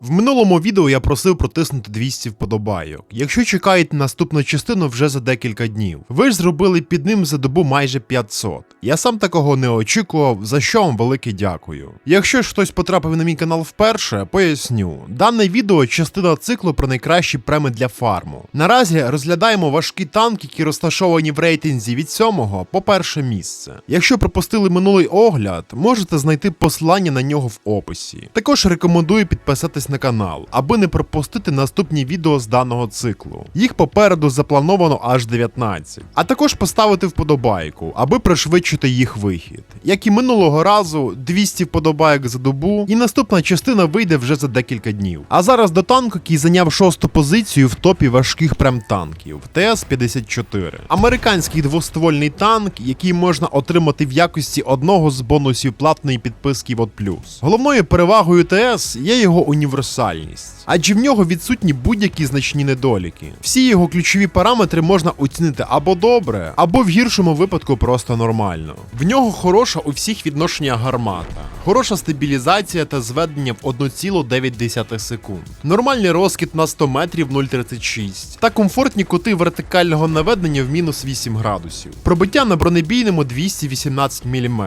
В минулому відео я просив протиснути 200 вподобайок. Якщо чекаєте наступну частину вже за декілька днів, ви ж зробили під ним за добу майже 500. Я сам такого не очікував, за що вам велике дякую. Якщо ж хтось потрапив на мій канал вперше, поясню. Дане відео частина циклу про найкращі преми для фарму. Наразі розглядаємо важкі танки, які розташовані в рейтинзі від 7 по перше місце. Якщо пропустили минулий огляд, можете знайти посилання на нього в описі. Також рекомендую підписатись на канал, аби не пропустити наступні відео з даного циклу. Їх попереду заплановано аж 19. А також поставити вподобайку, аби пришвидшити їх вихід. Як і минулого разу, 200 вподобайок за добу, і наступна частина вийде вже за декілька днів. А зараз до танку, який зайняв шосту позицію в топі важких прем-танків ТС-54. Американський двоствольний танк, який можна отримати в якості одного з бонусів платної підписки VOD+. Головною перевагою ТС є його універсальність, адже в нього відсутні будь-які значні недоліки. Всі його ключові параметри можна оцінити або добре, або в гіршому випадку просто нормально. В нього хороша у всіх відношеннях гармата, хороша стабілізація та зведення в 1,9 секунд, нормальний розкид на 100 метрів 0,36 та комфортні кути вертикального наведення в мінус 8 градусів. Пробиття на бронебійному 218 мм,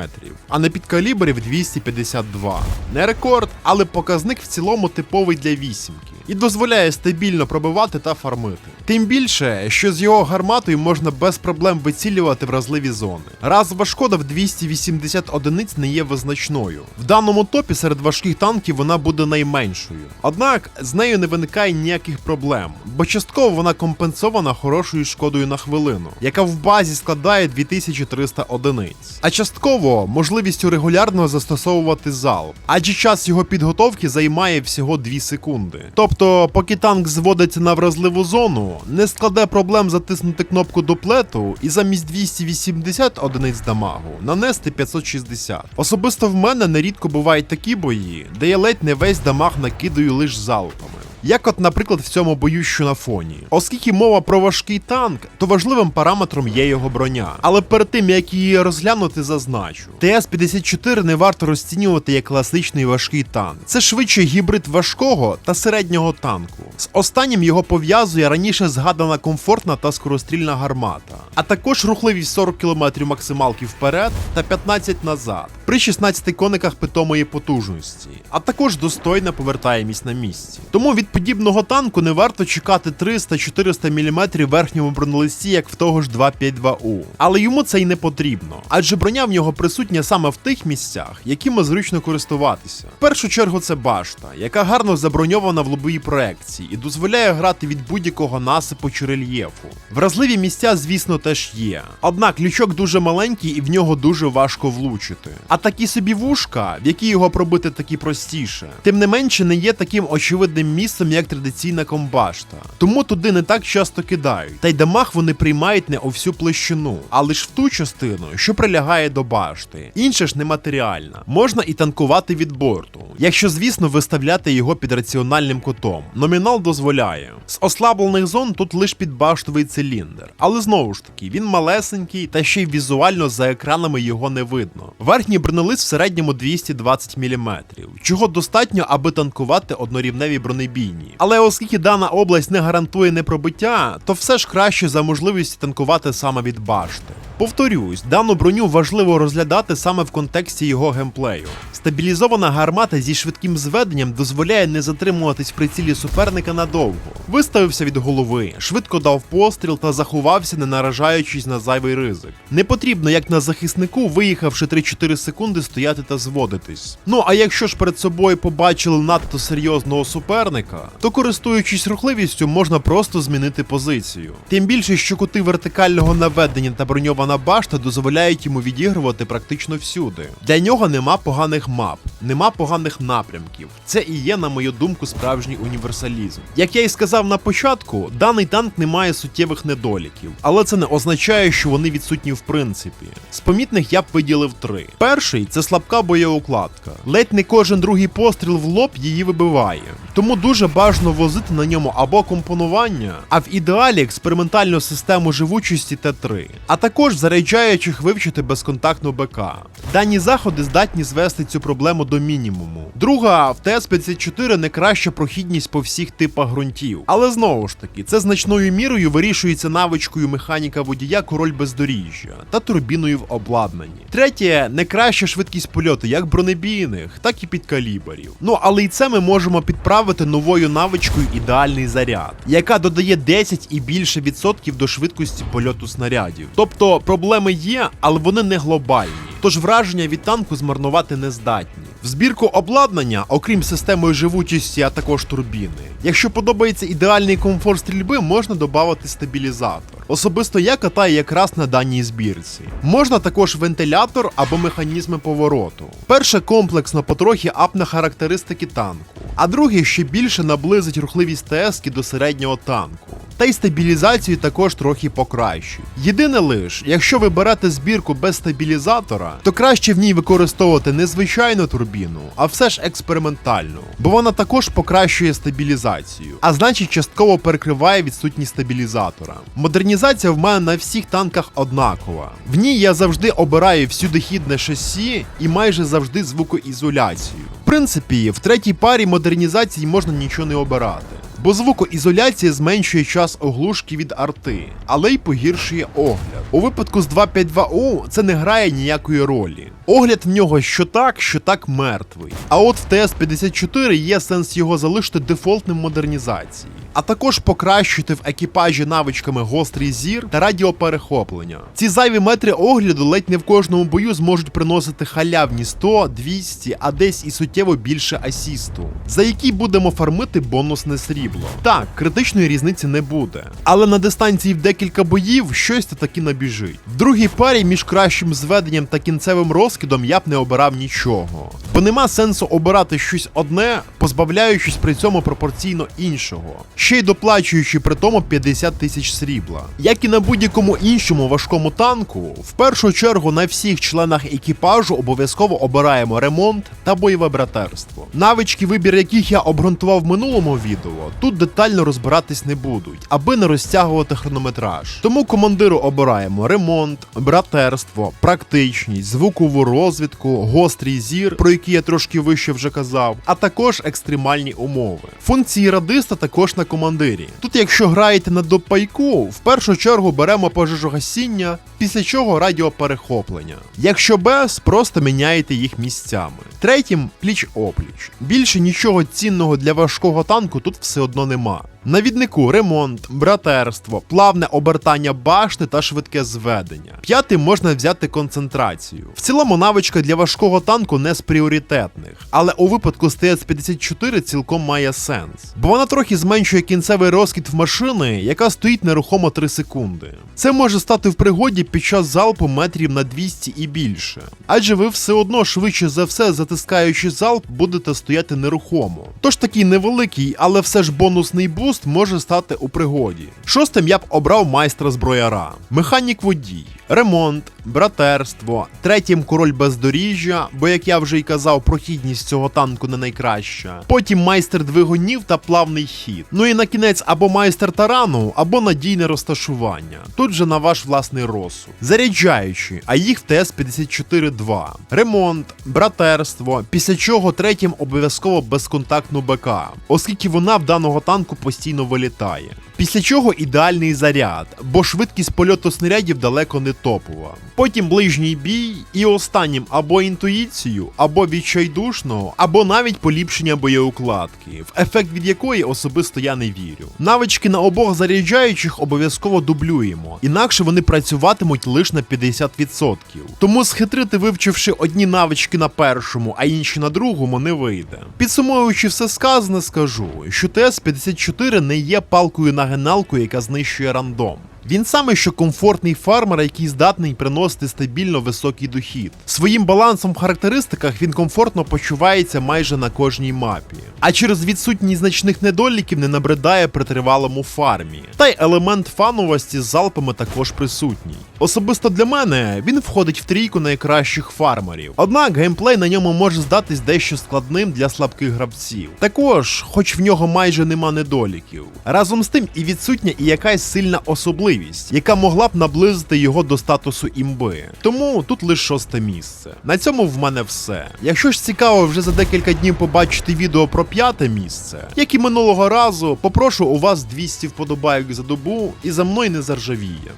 а на підкалібрі в 252. Не рекорд, але показник в цілому типовий для вісімки і дозволяє стабільно пробивати та фармити. Тим більше, що з його гарматою можна без проблем вицілювати вразливі зони. Разова шкода в 280 одиниць не є визначною. В даному топі серед важких танків вона буде найменшою. Однак з нею не виникає ніяких проблем, бо частково вона компенсована хорошою шкодою на хвилину, яка в базі складає 2300 одиниць, а частково можливістю регулярно застосовувати залп, адже час його підготовки займає всього 2 секунди. Тобто, поки танк зводиться на вразливу зону, не складе проблем затиснути кнопку дуплету і замість 280 одиниць дамагу нанести 560. Особисто в мене нерідко бувають такі бої, де я ледь не весь дамаг накидаю лише залпами. Як от, наприклад, в цьому бою, що на фоні. Оскільки мова про важкий танк, то важливим параметром є його броня. Але перед тим як її розглянути, зазначу. ТС-54 не варто розцінювати як класичний важкий танк. Це швидше гібрид важкого та середнього танку. З останнім його пов'язує раніше згадана комфортна та скорострільна гармата, а також рухливість 40 км максималки вперед та 15 назад, при 16 кониках питомої потужності, а також достойна повертаємість на місці. Тому від подібного танку не варто чекати 300-400 мм верхньому бронелисті, як в того ж 252У. Але йому це й не потрібно, адже броня в нього присутня саме в тих місцях, якими зручно користуватися. В першу чергу це башта, яка гарно заброньована в лобовій проекції і дозволяє грати від будь-якого насипу чи рельєфу. Вразливі місця, звісно, теж є. Однак лючок дуже маленький і в нього дуже важко влучити. А такі собі вушка, в які його пробити таки простіше, тим не менше не є таким очевидним місцем, як традиційна комбашта. Тому туди не так часто кидають. Та й дамаг вони приймають не у всю площину, а лише в ту частину, що прилягає до башти. Інше ж нематеріальна. Можна і танкувати від борту, якщо, звісно, виставляти його під раціональним кутом. Номінал дозволяє. З ослаблених зон тут лише підбаштовий циліндр, але знову ж таки, він малесенький та ще й візуально за екранами його не видно. Верхній бронелист в середньому 220 мм, чого достатньо, аби танкувати однорівневі бронебійні. Але оскільки дана область не гарантує непробиття, то все ж краще за можливість танкувати саме від башти. Повторюсь, дану броню важливо розглядати саме в контексті його геймплею. Стабілізована гармата зі швидким зведенням дозволяє не затримуватись в прицілі суперника надовго. Виставився від голови, швидко дав постріл та заховався, не наражаючись на зайвий ризик. Не потрібно, як на захиснику, виїхавши 3-4 секунди, стояти та зводитись. Ну а якщо ж перед собою побачили надто серйозного суперника, то користуючись рухливістю, можна просто змінити позицію. Тим більше, що кути вертикального наведення та броньована башта дозволяють йому відігрувати практично всюди. Для нього нема поганих мап, нема поганих напрямків. Це і є, на мою думку, справжній універсалізм. Як я і сказав на початку, даний танк не має суттєвих недоліків, але це не означає, що вони відсутні в принципі. З помітних я б виділив три. Перший це слабка боєукладка. Ледь не кожен другий постріл в лоб її вибиває. Тому дуже бажано возити на ньому або компонування, а в ідеалі експериментальну систему живучості Т3, а також заряджаючих вивчити безконтактну БК. Дані заходи здатні звести цю проблему до мінімуму. Друга, в ТС-54 не краща прохідність по всіх типах ґрунтів. Але знову ж таки, це значною мірою вирішується навичкою механіка водія король бездоріжжя та турбіною в обладнанні. Третє, не краща швидкість польоту як бронебійних, так і підкаліберів. Ну але і це ми можемо підправити новою навичкою ідеальний заряд, яка додає 10 і більше відсотків до швидкості польоту снарядів. Тобто проблеми є, але вони не глобальні. Тож враження від танку змарнувати не здатні. В збірку обладнання, окрім системи живучості, а також турбіни. Якщо подобається ідеальний комфорт стрільби, можна додати стабілізатор. Особисто я катаю якраз на даній збірці. Можна також вентилятор або механізми повороту. Перше комплексно потрохи апне характеристики танку, а друге ще більше наблизить рухливість ТС до середнього танку. Та й стабілізацію також трохи покращить. Єдине лиш, якщо ви берете збірку без стабілізатора, то краще в ній використовувати не звичайну турбіну, а все ж експериментальну, бо вона також покращує стабілізацію, а значить частково перекриває відсутність стабілізатора. Модернізація в мене на всіх танках однакова. В ній я завжди обираю всюдихідне шасі і майже завжди звукоізоляцію. В принципі, в третій парі модернізації можна нічого не обирати. Бо звукоізоляція зменшує час оглушки від арти, але й погіршує огляд. У випадку з 252У це не грає ніякої ролі. Огляд в нього що так, що так мертвий. А от в ТС-54 є сенс його залишити дефолтним модернізації, а також покращити в екіпажі навичками гострий зір та радіоперехоплення. Ці зайві метри огляду ледь не в кожному бою зможуть приносити халявні 100, 200, а десь і суттєво більше асісту, за які будемо фармити бонусне срібло. Так, критичної різниці не буде. Але на дистанції в декілька боїв щось то таки набіжить. В другій парі між кращим зведенням та кінцевим розкидом я б не обирав нічого. Бо нема сенсу обирати щось одне, позбавляючись при цьому пропорційно іншого, ще й доплачуючи при тому 50 тисяч срібла. Як і на будь-якому іншому важкому танку, в першу чергу на всіх членах екіпажу обов'язково обираємо ремонт та бойове братерство. Навички, вибір яких я обґрунтував в минулому відео, тут детально розбиратись не будуть, аби не розтягувати хронометраж. Тому командиру обираємо ремонт, братерство, практичність, звукову розвідку, гострий зір, про який я трошки вище вже казав, а також екстремальні умови. Функції радиста також на командирі. Тут, якщо граєте на допайку, в першу чергу беремо пожежогасіння, після чого радіоперехоплення. Якщо без, просто міняєте їх місцями. Третім пліч опліч. Більше нічого цінного для важкого танку тут все одно нема. Навіднику ремонт, братерство, плавне обертання башти та швидке зведення. П'ятим можна взяти концентрацію. В цілому навичка для важкого танку не з пріоритетних, але у випадку з ТС-54 цілком має сенс, бо вона трохи зменшує кінцевий розкид в машини, яка стоїть нерухомо 3 секунди. Це може стати в пригоді під час залпу метрів на 200 і більше, адже ви все одно швидше за все, затискаючи залп, будете стояти нерухомо. Тож такий невеликий, але все ж бонусний буст може стати у пригоді. Шостим я б обрав майстра зброяра, механік водій, ремонт, братерство, третім король бездоріжжя, бо як я вже й казав, прохідність цього танку не найкраща. Потім майстер двигунів та плавний хід. Ну і на кінець або майстер тарану, або надійне розташування. Тут же на ваш власний розсуд. Заряджаючі, а їх в ТС-54-2. Ремонт, братерство, після чого третім обов'язково безконтактну БК, оскільки вона в даного танку постійно вилітає. Після чого ідеальний заряд, бо швидкість польоту снарядів далеко не топова. Потім ближній бій, і останнім або інтуїцію, або відчайдушного, або навіть поліпшення боєукладки, в ефект від якої особисто я не вірю. Навички на обох заряджаючих обов'язково дублюємо, інакше вони працюватимуть лише на 50%. Тому схитрити, вивчивши одні навички на першому, а інші на другому, не вийде. Підсумовуючи все сказане, скажу, що ТС-54 не є палкою на геналку, яка знищує рандом. Він саме що комфортний фармер, який здатний приносити стабільно високий дохід. Своїм балансом в характеристиках він комфортно почувається майже на кожній мапі, а через відсутність значних недоліків не набридає при тривалому фармі. Та й елемент фановості з залпами також присутній. Особисто для мене він входить в трійку найкращих фармерів. Однак геймплей на ньому може здатись дещо складним для слабких гравців. Також, хоч в нього майже нема недоліків. Разом з тим і відсутня і якась сильна особливість, яка могла б наблизити його до статусу імби. Тому тут лише шосте місце. На цьому в мене все. Якщо ж цікаво вже за декілька днів побачити відео про п'яте місце, як і минулого разу, попрошу у вас 200 вподобайок за добу і за мною не заржавіє.